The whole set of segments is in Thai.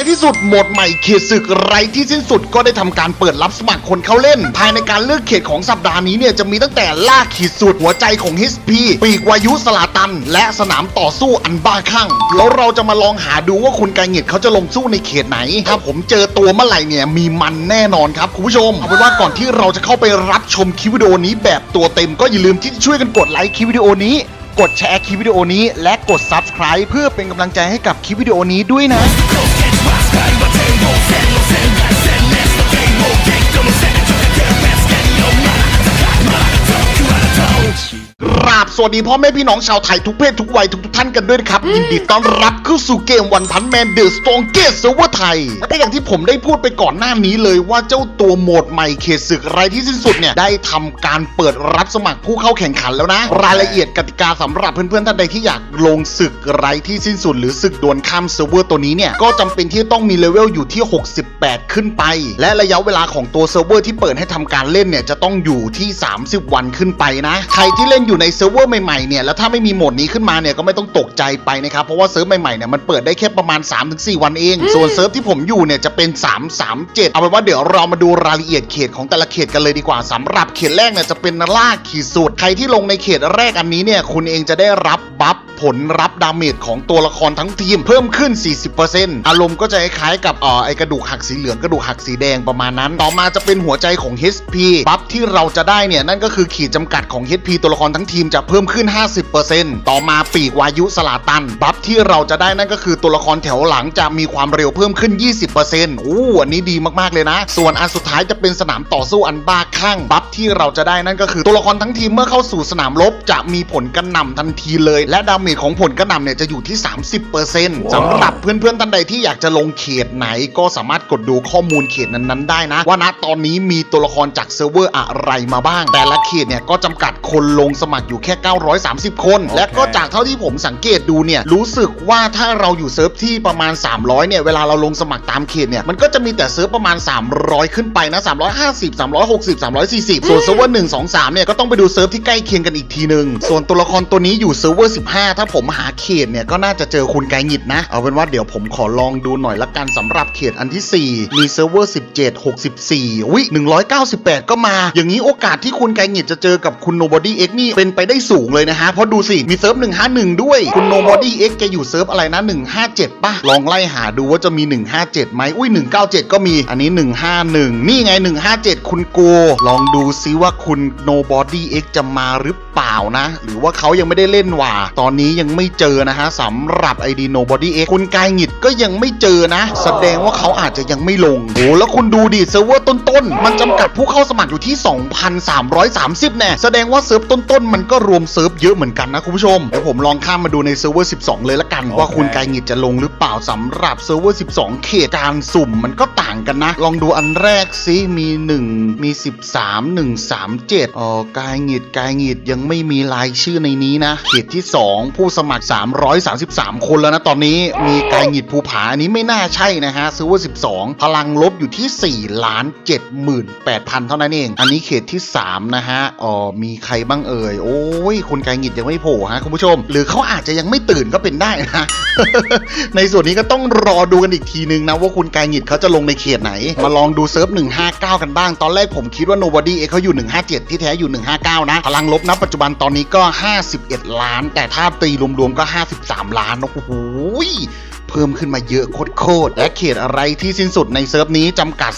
ในที่สุดโหมดใหม่เขตศึกไร้ที่สิ้นสุดก็ได้ทำการเปิดรับสมัครคนเข้าเล่น ภายในการเลือกเขตของสัปดาห์นี้เนี่ยจะมีตั้งแต่ล่าขีดสุดหัวใจของฮิสพีปีกวายุสลาตัน และสนามต่อสู้อันบ้าคลั่งแล้วเราจะมาลองหาดูว่าคุณไกเงียดเขาจะลงสู้ในเขตไหน ถ้าผมเจอตัวเมื่อไหร่เนี่ยมีมันแน่นอนครับคุณผู้ชมเอาเป็นว่าก่อนที่เราจะเข้าไปรับชมคลิปวิดีโอนี้แบบตัวเต็มก็อย่าลืมที่จะช่วยกันกดไลค์คลิปวิดีโอนี้กดแชร์คลิปวิดีโอนี้ และกด subscribe เพื่อเป็นกำลังใจให้กับคลิปวิดีโอนี้ด้วยนะ Rock! ราบสวัสดีพ่อแม่พี่น้องชาวไทยทุกเพศทุกวัยทุกท่านกันด้วยนะครับ ยินดีต้อนรับเข้าสู่เกมวันพันแมนเดอะสตองเกสเซอร์เวอร์ไทยและก็อย่างที่ผมได้พูดไปก่อนหน้านี้เลยว่าเจ้าตัวโหมดใหม่เขตศึกไร้ที่สิ้นสุดเนี่ย ได้ทำการเปิดรับสมัครผู้เข้าแข่งขันแล้วนะ รายละเอียดกติกาสำหรับเพื่อนๆท่านใดที่อยากลงศึกไร้ที่สิ้นสุด หรือศึกดวลข้ามเซิร์ฟเวอร์ตัวนี้เนี่ยก็จำเป็นที่ต้องมีเลเวลอยู่ที่ 68 ขึ้นไป และระยะเวลาของตัวเซิร์ฟเวอร์ที่เปิดให้ทำการเล่นเนี่ยจะต้องอยู่ที่ 30 วันขึ้นไปนะ ใครที่เล่นอยู่ในเซิร์ฟเวอร์ใหม่ๆเนี่ยแล้วถ้าไม่มีโหมดนี้ขึ้นมาเนี่ยก็ไม่ต้องตกใจไปนะครับเพราะว่าเซิร์ฟใหม่ๆเนี่ยมันเปิดได้แค่ประมาณ 3-4 วันเอง ส่วนเซิร์ฟที่ผมอยู่เนี่ยจะเป็น 337 เอาเป็นว่าเดี๋ยวเรามาดูรายละเอียดเขตของแต่ละเขตกันเลยดีกว่าสำหรับเขตแรกเนี่ยจะเป็นล่าขีดสุดใครที่ลงในเขตแรกอันนี้เนี่ยคุณเองจะได้รับบัฟผลรับดาเมจของตัวละครทั้งทีมเพิ่มขึ้น 40%อารมณ์ก็จะคล้ายๆกับเอ่อไอกระดูกหักสีเหลืองกระดูกหักสีแดงประมาณนั้น ต่อมาจะเป็นหัวใจของ HP บัฟที่เราจะได้เนี่ยนั่นก็คือขีดจำกัดของ HP ตัวละครทั้งทีมจะเพิ่มขึ้น 50%ต่อมาปีกวายุสลาตัน บัฟที่เราจะได้นั่นก็คือตัวละครแถวหลังจะมีความเร็วเพิ่มขึ้น 20%อู้อันนี้ดีมากๆเลยนะ ส่วนอันสุดท้ายจะเป็นสนามต่อสู้อันบ้าคลั่ง บัฟที่เราจะได้นั่นก็คือตัวละครทั้งทีมเมื่อเข้าสู่สนามรบจะมีผลกระหน่ำทันทีเลย และดาเมจของผลกระหน่ำเนี่ยจะอยู่ที่ 30%สำหรับเพื่อนๆท่านใดที่อยากจะลงเขตไหนก็สามารถกดดูข้อมูลเขตนั้นๆได้นะ ว่าณตอนนี้มีตัวละครจากเซิร์ฟเวอร์อะไรมาบ้าง แต่ละเขตเนี่ยก็จำกัดคนลงสมัครอยู่แค่ 930 คน และก็จากเท่าที่ผมสังเกตดูเนี่ยรู้สึกว่าถ้าเราอยู่เซิร์ฟที่ประมาณ 300 เนี่ยเวลาเราลงสมัครตามเขตเนี่ยมันก็จะมีแต่เซิร์ฟประมาณ 300 ขึ้นไปนะ 350 360 340 ส่วนเซิร์ฟเวอร์1 2 3 เนี่ยก็ต้องไปดูเซิร์ฟที่ใกล้เคียงกันอีกทีหนึ่งส่วนตัวละครตัวนี้อยู่เซิร์ฟเวอร์ 15 ถ้าผมหาเขตเนี่ยก็น่าจะเจอคุณไกหงิดนะ เอาเป็นว่าเดี๋ยวผมขอลองดูหน่อยละกันสำหรับเขตอันที่ 4 มีเซิร์ฟเวอร์ 17 64อุ้ย198 ก็มา อย่างนี้โอกาสที่คุณไกหงิดจะเจอกับคุณ Nobody X นี่เป็นไปได้สูงเลยนะฮะ เพราะดูสิ มีเซิร์ฟ 151 ด้วย คุณ Nobody X แกอยู่เซิร์ฟอะไรนะ 157ป่ะ ลองไล่หาดูว่าจะมี 157ไหมอุ้ย 197 ก็มี อันนี้ 151 นี่ไง 157 คุณโก ลองดูซิว่าคุณ Nobody X จะมาหรือเปล่านะ หรือว่าเขายังไม่ได้เล่นว่า ตอนนี้ยังไม่เจอนะฮะสำหรับ ID Nobody X คุณกายหงิดก็ยังไม่เจอนะ แสดงว่าเขาอาจจะยังไม่ลงโอ้แล้วคุณดูดิเซิร์ฟเวอร์ต้นๆมันจำกัดผู้เข้าสมัครอยู่ที่ 2,330 แน่ แสดงว่าเซิร์ฟต้นๆมันก็รวมเซิร์ฟเยอะเหมือนกันนะคุณผู้ชม เดี๋ยวผมลองข้ามมาดูในเซิร์ฟเวอร์ 12 เลยละกัน ว่าคุณกายหงิดจะลงหรือเปล่าสำหรับเซิร์ฟเวอร์ 12 เขตการสุ่มมันก็ต่างกันนะ ลองดูอันแรกซิมี 1 มี 13 137อ๋อกายหงิดกายหงิดยังไม่มีรายชื่อในนี้นะ เขตที่ 2 ผู้สมัคร 333 คนแล้วนะตอนนี้มีกายหงิดภูผาอันนี้ไม่น่าใช่นะฮะเซิร์ฟเวอร์ 12 พลังลบอยู่ที่ 4 ล้าน 78,000 เท่านั้นเอง อันนี้เขตที่ 3 นะฮะอ๋อมีใครบ้างเอ่ยโอ้ยคุณไกายหงิดยังไม่โผล่ฮะคุณผู้ชม หรือเขาอาจจะยังไม่ตื่นก็เป็นได้นะ ในส่วนนี้ก็ต้องรอดูกันอีกทีนึงนะว่าคุณไกายหงิดเขาจะลงในเขตไหน มาลองดูเซิร์ฟ 159 กันบ้าง ตอนแรกผมคิดว่า nobody X เขาอยู่ 157 ที่แท้อยู่ 159 นะ พลังลบนะปัจจุบันตอนนี้ก็ 51 ล้าน แต่ถ้าตีรวมๆก็ 53 ล้านโอ้โห เพิ่มขึ้นมาเยอะโคตรและเขตอะไรที่สิ้นสุดในเซิร์ฟนี้จำกัด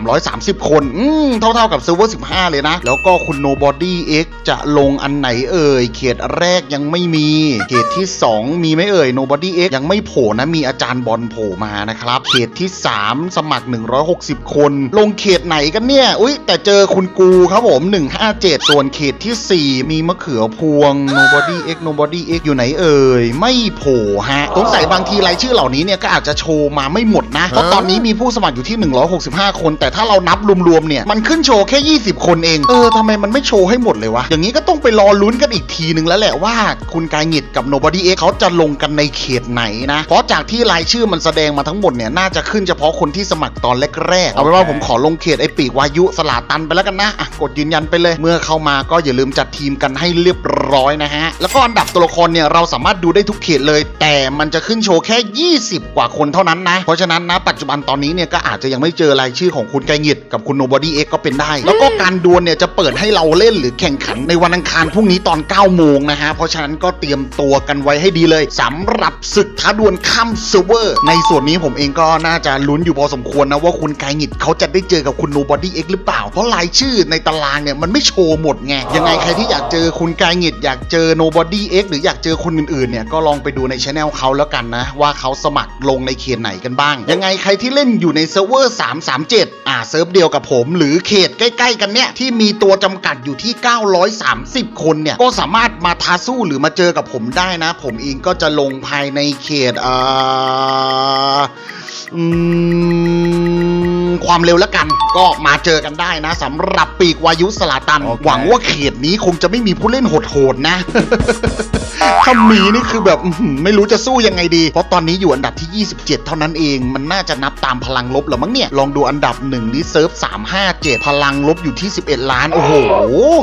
2,330 คน อืมเท่าๆกับเซิร์ฟเวอร์15 เลยนะ แล้วก็คุณ Nobody X จะลงอันไหนเอ่ย เขตแรกยังไม่มี เขตที่ 2 มีไหม่เอ่ย Nobody X ยังไม่โผล่นะ มีอาจารย์บอลโผล่มานะครับ เขตที่ 3 สมัคร 160 คน ลงเขตไหนกันเนี่ย อุ้ยแต่เจอคุณกูครับผม 157 ส่วนเขตที่ 4 มีมะเขือพวง Nobody X Nobody X อยู่ไหนเอ่ย ไม่โผล่ฮะสงสัยบางทีรายชื่อเหล่านี้เนี่ยก็อาจจะโชว์มาไม่หมดนะ เพราะตอนนี้มีผู้สมัครอยู่ที่ 165 คน แต่ถ้าเรานับรวมๆเนี่ยมันขึ้นโชว์แค่ 20 คนเอง เออทำไมมันไม่โชว์ให้หมดเลยวะ อย่างนี้ก็ต้องไปรอลุ้นกันอีกทีนึงแล้วแหละว่าคุณกายหงิดกับ Nobody X เขาจะลงกันในเขตไหนนะ เพราะจากที่รายชื่อมันแสดงมาทั้งหมดเนี่ยน่าจะขึ้นเฉพาะคนที่สมัครตอนแรกๆเอาเป็นว่าผมขอลงเขตไอปีกวายุสลาตันไปแล้วกันนะอะกดยืนยันไปเลย เมื่อเข้ามาก็อย่าลืมจัดทีมกันให้เรียบร้อยนะฮะแล้วก็อันดับตัวละครเนี่ยเราสามารถดูได้ทุกเขตเลย แต่มันจะขึ้นโชว์แค่20 กว่าคนเท่านั้นนะ เพราะฉะนั้นนะปัจจุบันตอนนี้เนี่ยก็อาจจะยังไม่เจอรายชื่อของคุณไกงิดกับคุณ Nobody X ก็เป็นได้ แล้วก็การดวลเนี่ยจะเปิดให้เราเล่นหรือแข่งขันในวันอังคารพรุ่งนี้ตอน 9 โมงนะฮะ เพราะฉะนั้นก็เตรียมตัวกันไว้ให้ดีเลยสำหรับศึกท้าดวลข้ามเซิร์ฟเวอร์ ในส่วนนี้ผมเองก็น่าจะลุ้นอยู่พอสมควรนะว่าคุณไกงิดเขาจะได้เจอกับคุณ Nobody X หรือเปล่า เพราะรายชื่อในตารางเนี่ยมันไม่โชว์หมดไงยังไงใครที่อยากเจอคุณไกงิดอยากเจอ Nobody X หรืออยากเจอคนอื่นๆเนี่ยก็ลองไปดูในช anel เขาแล้วกันนะว่าเขาสมัครลงในเขตไหนกันบ้าง ยังไงใครที่เล่นอยู่ในเซิร์ฟเวอร์ 337 อ่าเซิร์ฟเดียวกับผม หรือเขตใกล้ ๆ กันเนี่ยที่มีตัวจำกัดอยู่ที่ 930 คนเนี่ยก็สามารถมาท้าสู้หรือมาเจอกับผมได้นะ ผมเองก็จะลงภายในเขตอ่าความเร็วแล้วกัน ก็มาเจอกันได้นะสำหรับปีกวายุสลาตันโอเคหวังว่าเขตนี้คงจะไม่มีผู้เล่นโหดๆนะถ้ามีนี่คือแบบอื้อหือไม่รู้จะสู้ยังไงดี เพราะตอนนี้อยู่อันดับที่ 27 เท่านั้นเอง มันน่าจะนับตามพลังลบเหรือมั้งเนี่ย ลองดูอันดับหนึ่งนี่เซิร์ฟ357 พลังลบอยู่ที่ 11 ล้าน โอ้โห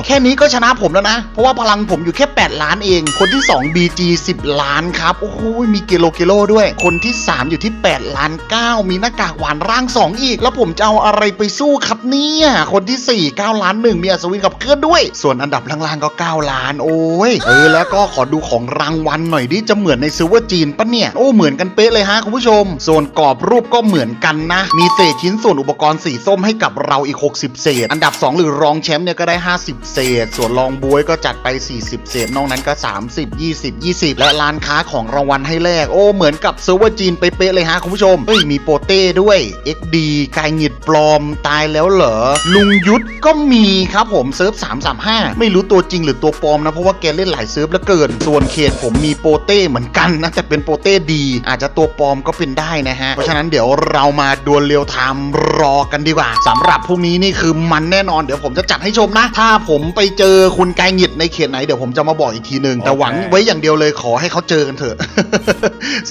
แค่นี้ก็ชนะผมแล้วนะ เพราะว่าพลังผมอยู่แค่ 8 ล้านเอง คนที่ 2 BG 10 ล้านครับ โอ้โห มีเกโลเกโลด้วย คนที่ 3 อยู่ที่ 8 ล้าน 9 มีหน้ากากหวานร่าง 2 อีก แล้วผมจะเอาอะไรไปสู้ครับเนี่ย คนที่ 4 9 ล้าน 1 มีอัศวินกับเคลื่อนด้วย ส่วนอันดับล่างๆก็ 9 ล้านโอ้ย เออ แล้วก็ขอดูของรางวัลหน่อยดิจะเหมือนในซิลเวอร์จีนปะเนี่ย โอ้ เหมือนกันเป๊ะเลยฮะคุณผู้ชม ส่วนกรอบรูปก็เหมือนกันนะ มีเศษชิ้นส่วนอุปกรณ์สีส้มให้กับเราอีก 60 เศษ อันดับ 2 หรือรองแชมป์เนี่ยก็ได้ 50 เศษ ส่วนรองบวยก็จัดไป 40 เศษ นอกนั้นก็ 30 20 20 และร้านค้าของรางวัลให้แลกโอ้เหมือนกับซิลเวอร์จีนเป๊ะเลยฮะคุณผู้ชมเฮ้ยมีโปเต้ด้วย XD กายหงิดปลอมตายแล้วเหรอ ลุงยุทธก็มีครับผมเซิร์ฟ335 ไม่รู้ตัวจริงหรือตัวปลอมนะ เพราะว่าแกเล่นหลายเซิร์ฟเหลือเกิน ส่วนเขตผมมีโปเต้เหมือนกันนะ แต่เป็นโปเต้ดี อาจจะตัวปลอมก็เป็นได้นะฮะ เพราะฉะนั้นเดี๋ยวเรามาดวลเรียวไทม์รอกันดีกว่าสำหรับพรุ่งนี้นี่คือมันแน่นอนเดี๋ยวผมจะจัดให้ชมนะ ถ้าผมไปเจอคุณกายหงิดในเขตไหนเดี๋ยวผมจะมาบอกอีกทีหนึ่งแต่หวังไว้อย่างเดียวเลยขอให้เขาเจอกันเถอะ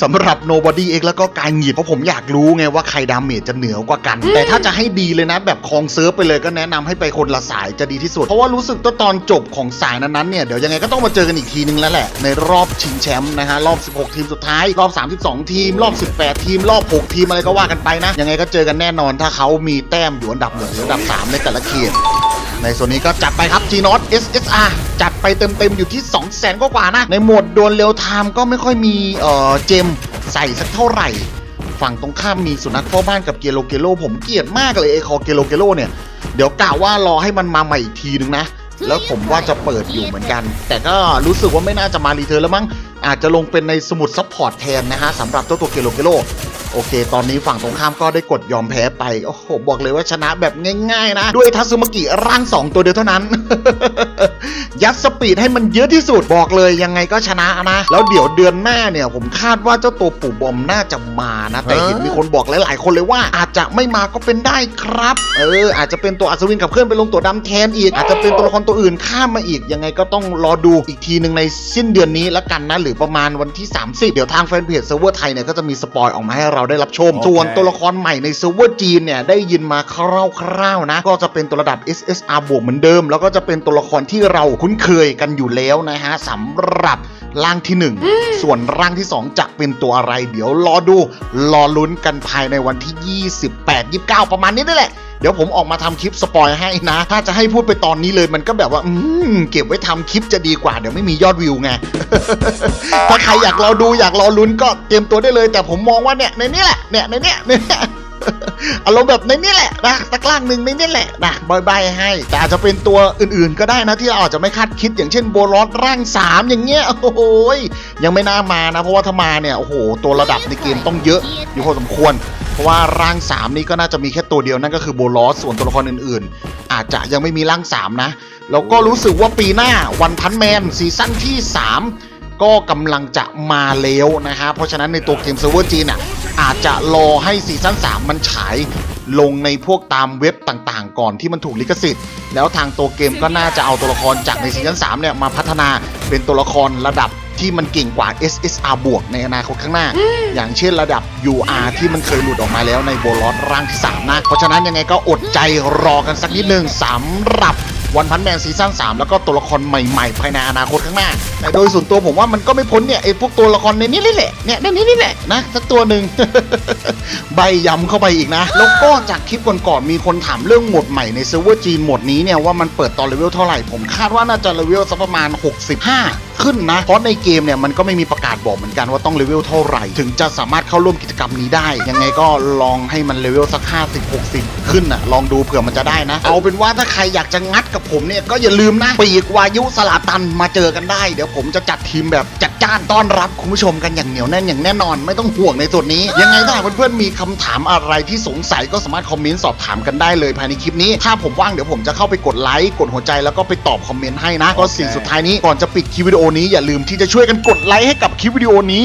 สำหรับ Nobody X แล้วก็การหงิดเพราะผมอยากรู้ไงว่าใครดาเมจจะเหนือกว่ากัน แต่ถ้าจะให้ดีเลยนะ แบบคลองเซิร์ฟไปเลยก็แนะนำให้ไปคนละสายจะดีที่สุด เพราะว่ารู้สึกว่าตอนจบของสายนั้นๆเนี่ยเดี๋ยวยังไงก็ต้องมาเจอกันอีกทีนึงแล้วแหละ ในรอบชิงแชมป์นะฮะรอบ 16 ทีมสุดท้าย รอบ 32 ทีม รอบ 18 ทีม รอบ 6 ทีมอะไรก็ว่ากันไปนะ ยังไงก็เจอกันแน่นอนถ้าเขามีแต้มอยู่อันดับหนึ่งหรืออันดับสามในแต่ละเขตในส่วนนี้ก็จัดไปครับ G n o t SSR จัดไปเต็มๆอยู่ที่ 2 0 0 0 0 0กว่าๆนะ ในหมวดดวลเร็วไทม์ก็ไม่ค่อยมีเอ่อเจมใส่สักเท่าไหร่ ฝั่งตรงข้ามมีสุนัขเฝ้าบ้านกับเกโลเกโล ผมเกลียดมากเลยไอคอเกโลเกโลเนี่ย เดี๋ยวกะว่ารอให้มันมาใหม่อีกทีนึงนะ แล้วผมว่าจะเปิดอยู่เหมือนกัน แต่ก็รู้สึกว่าไม่น่าจะมารีเทิร์นแล้วมั้งอาจจะลงเป็นในสมุดซัพพอร์ตแทนนะฮะสำหรับเจ้าตัวเกโลเกโล โอเค ตอนนี้ฝั่งตรงข้ามก็ได้กดยอมแพ้ไป โอ้โห บอกเลยว่าชนะแบบง่ายๆนะ ด้วยทัซึมากิร่าง 2 ตัวเดียวเท่านั้น ยัดสปีดให้มันเยอะที่สุดบอกเลยยังไงก็ชนะนะ แล้วเดี๋ยวเดือนหน้าเนี่ย ผมคาดว่าเจ้าตัวปู่บอมน่าจะมานะ แต่เห็นมีคนบอกหลายๆ คนเลยว่า อาจจะไม่มาก็เป็นได้ครับ เออ อาจจะเป็นตัวอัศวินกับเพื่อนไปลงตัวดำแทนอีก อาจจะเป็นตัวละครตัวอื่นข้ามมาอีก ยังไงก็ต้องรอดูอีกทีหนึ่งในสิ้นเดือนนี้ละกันนะ หรือประมาณวันที่ 30 เดี๋ยวทางแฟนเพจเซิร์ฟเวอร์ไทยเนี่ยก็จะมีสปอยออกมาให้เราได้รับชมโอเคส่วนตัวละครใหม่ในเซิร์ฟเวอร์จีนเนี่ยได้ยินมาคร่าวๆนะ ก็จะเป็นตัวระดับ SSR บวกเหมือนเดิม แล้วก็จะเป็นตัวละครที่เราคุ้นเคยกันอยู่แล้วนะฮะสำหรับ ร่างที่ 1 ส่วนร่างที่ 2 จะเป็นตัวอะไร เดี๋ยวรอดู รอลุ้นกันภายในวันที่ 28 29 ประมาณนี้นี่แหละเดี๋ยวผมออกมาทำคลิปสปอยให้นะ ถ้าจะให้พูดไปตอนนี้เลยมันก็แบบว่า อืมเก็บไว้ทำคลิปจะดีกว่า เดี๋ยวไม่มียอดวิวไง ถ้าใครอยากรอดูอยากรอลุ้นก็เตรียมตัวได้เลย แต่ผมมองว่าเนี่ยในนี้แหละ เนี่ยในเนี้ยในเนี้ย อารมณ์แบบในนี้แหละนะสักล่างหนึ่งในนี้แหละนะบายบายให้ แต่อาจจะเป็นตัวอื่นๆก็ได้นะที่เราอาจจะไม่คาดคิดอย่างเช่นโบลอสร่างสามอย่างเงี้ยโอ้โหยยังไม่น่ามานะ เพราะว่าถ้ามาเนี่ยโอ้โหตัวระดับในเกมต้องเยอะอยู่พอสมควรเพราะว่าร่าง 3 นี้ก็น่าจะมีแค่ตัวเดียวนั่นก็คือโบลอสส่วนตัวละครอื่นๆ อาจจะยังไม่มีร่าง 3 นะ แล้วก็รู้สึกว่าปีหน้าวันพันแมนซีซั่นที่ 3 ก็กำลังจะมาแล้วนะฮะเพราะฉะนั้นในตัวเกมเซิร์ฟเวอร์จีนอะ อาจจะรอให้ซีซั่น3 มันฉายลงในพวกตามเว็บต่างๆ ก่อนที่มันถูกลิขสิทธิ์ แล้วทางตัวเกมก็น่าจะเอาตัวละครจากในซีซั่น3เนี่ยมาพัฒนาเป็นตัวละครระดับที่มันเก่งกว่า SSR บวกในอนาคตข้างหน้า อย่างเช่นระดับ UR ที่มันเคยหลุดออกมาแล้วในโบลอสร่างที่3นะ เพราะฉะนั้นยังไงก็อดใจรอกันสักนิดนึงสำหรับ วันพันแมนซีซั่น3แล้วก็ตัวละครใหม่ๆ ภายในอนาคตข้างหน้า แต่โดยส่วนตัวผมว่ามันก็ไม่พ้นเนี่ยไอ้พวกตัวละครในนี้แหละเนี่ยในนี้นี่แหละนะสักตัวหนึ่งใบยำเข้าไปอีกนะ แล้วก็จากคลิปก่อนๆมีคนถามเรื่องโหมดใหม่ในเซิร์ฟเวอร์จีนโหมดนี้เนี่ยว่ามันเปิดตอนเลเวลเท่าไหร่ผมคาดว่าน่าจะเลเวลสักประมาณ 65 ขึ้นนะ เพราะในเกมเนี่ยมันก็ไม่มีประกาศบอกเหมือนกันว่าต้องเลเวลเท่าไหร่ ถึงจะสามารถเข้าร่วมกิจกรรมนี้ได้ ยังไงก็ลองให้มันเลเวลสัก 50 60 ขึ้นนะลองดูเผื่อมันจะได้นะ เอาเป็นว่าถ้าใครอยากจะงัดกับผมเนี่ยก็อย่าลืมนะปีกวายุสลาตันมาเจอกันได้ เดี๋ยวผมจะจัดทีมแบบจัด จ้านต้อนรับคุณผู้ชมกันอย่างเหนียวแน่นอย่างแน่นอน ไม่ต้องห่วงในส่วนนี้ ยังไงถ้าหากเพื่อนๆมีคำถามอะไรที่สงสัยก็สามารถคอมเมนต์สอบถามกันได้เลยภายในคลิปนี้ ถ้าผมว่างเดี๋ยวผมจะเข้าไปกดไลค์กดหัวใจแล้วก็ไปตอบคอมเมนต์ให้นะก็สิ่งสุดท้ายนี้ก่อนจะปิดคลิปวิดีโอนี้อย่าลืมที่จะช่วยกันกดไลค์ให้กับคลิปวิดีโอนี้